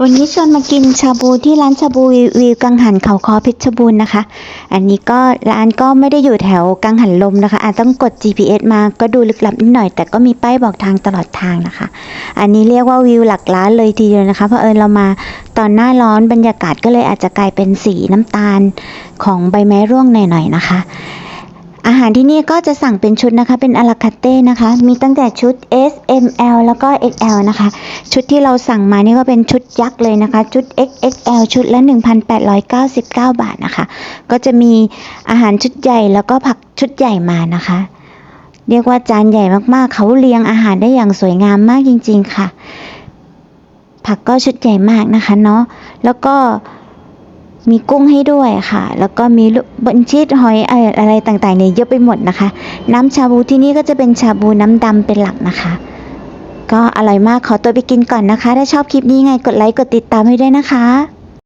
วันนี้ชวนมากินชาบูที่ร้านชาบูวิวกังหันเขาคอเพชรบูรณ์นะคะ อันนี้ก็ร้านก็ไม่ได้อยู่แถวกังหันลมนะคะ อาจต้องกด GPS มาก็ดูลึกลับนิดหน่อย แต่ก็มีป้ายบอกทางตลอดทางนะคะ อันนี้เรียกว่าวิวหลักล้านเลยทีเดียวนะคะ เพราะเอิญเรามาตอนหน้าร้อนบรรยากาศก็เลยอาจจะกลายเป็นสีน้ำตาลของใบไม้ร่วงหน่อยๆนะคะ อาหารที่นี่ก็จะสั่งเป็นชุดนะคะ เป็นอาราคาเต้นะคะ มีตั้งแต่ชุด S M L แล้วก็ XL นะคะ ชุดที่เราสั่งมานี่ก็เป็นชุดยักษ์เลยนะคะ ชุด XXL ชุดละ 1,899 บาทนะคะ ก็จะมีอาหารชุดใหญ่แล้วก็ผักชุดใหญ่มานะคะ เรียกว่าจานใหญ่มากๆ เขาเรียงอาหารได้อย่างสวยงามมากจริง ๆ ค่ะ ผักก็ชุดใหญ่มากนะคะเนาะ แล้วก็ มีกุ้งให้ด้วยค่ะ แล้วก็มีบันชีสหอยเอ่ออะไรต่างๆเนี่ยเยอะไปหมดนะคะ น้ำชาบูที่นี่ก็จะเป็นชาบูน้ำดำเป็นหลักนะคะ ก็อร่อยมากขอตัวไปกินก่อนนะคะ ถ้าชอบคลิปนี้ไงกดไลค์กดติดตามให้ด้วยนะคะ